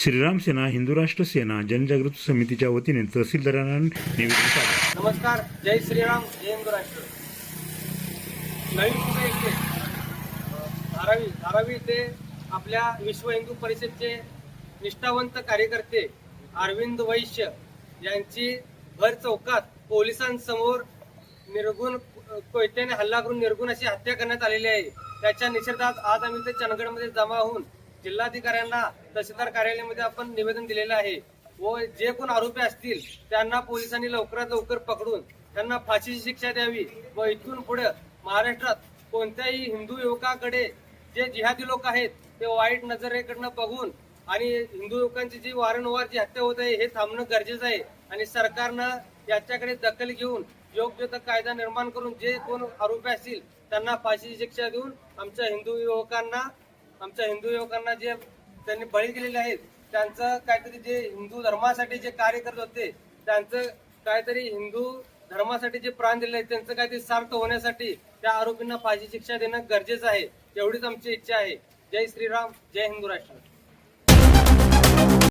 श्रीराम सेना हिंदू राष्ट्र सेना जनजागृती समितीच्या वतीने तहसीलदारांना निवेदन सादर. नमस्कार जय श्रीराम जय हिंदू राष्ट्र. नवीन पुणे येथे धारावी धारावी येथे आपल्या विश्व हिंदू परिषदचे निष्ठावंत कार्यकर्ते अरविंद वैश्य यांची भर चौकात पोलिसांसमोर निर्गुण कोयत्याने हल्ला करून निर्गुण अशी हत्या करण्यात आलेली आहे. त्याच्या निषेधात आज आम्ही ते चंदगडमध्ये जमा होऊन जिल्हाधिकाऱ्यांना तहसीलदार कार्यालयामध्ये आपण निवेदन दिलेलं आहे व जे कोण आरोपी असतील त्यांना पोलिसांनी लवकरात लवकर पकडून त्यांना फाशीची शिक्षा द्यावी व इथून पुढे महाराष्ट्रात कोणत्याही हिंदू युवकाकडे जे जिहादी लोक आहेत ते वाईट नजरेकडनं बघून आणि हिंदू लोकांची जी वारंवार जी हत्या होत आहे हे थांबणं गरजेचं आहे आणि सरकारनं याच्याकडे दखल घेऊन योग्य तो कायदा निर्माण करून जे कोण आरोपी असतील त्यांना फाशीची शिक्षा देऊन आमच्या हिंदू युवकांना आमच्या हिंदू युवकांना जे त्यांनी बळी दिलेले आहेत त्यांचं काहीतरी जे हिंदू धर्मासाठी जे कार्य करत होते त्यांचं काहीतरी हिंदू धर्मासाठी जे प्राण दिले आहेत त्यांचं काहीतरी सार्थ होण्यासाठी त्या आरोपींना फाशी शिक्षा देणं गरजेचं आहे एवढीच आमची इच्छा आहे. जय श्रीराम जय हिंदू राष्ट्र.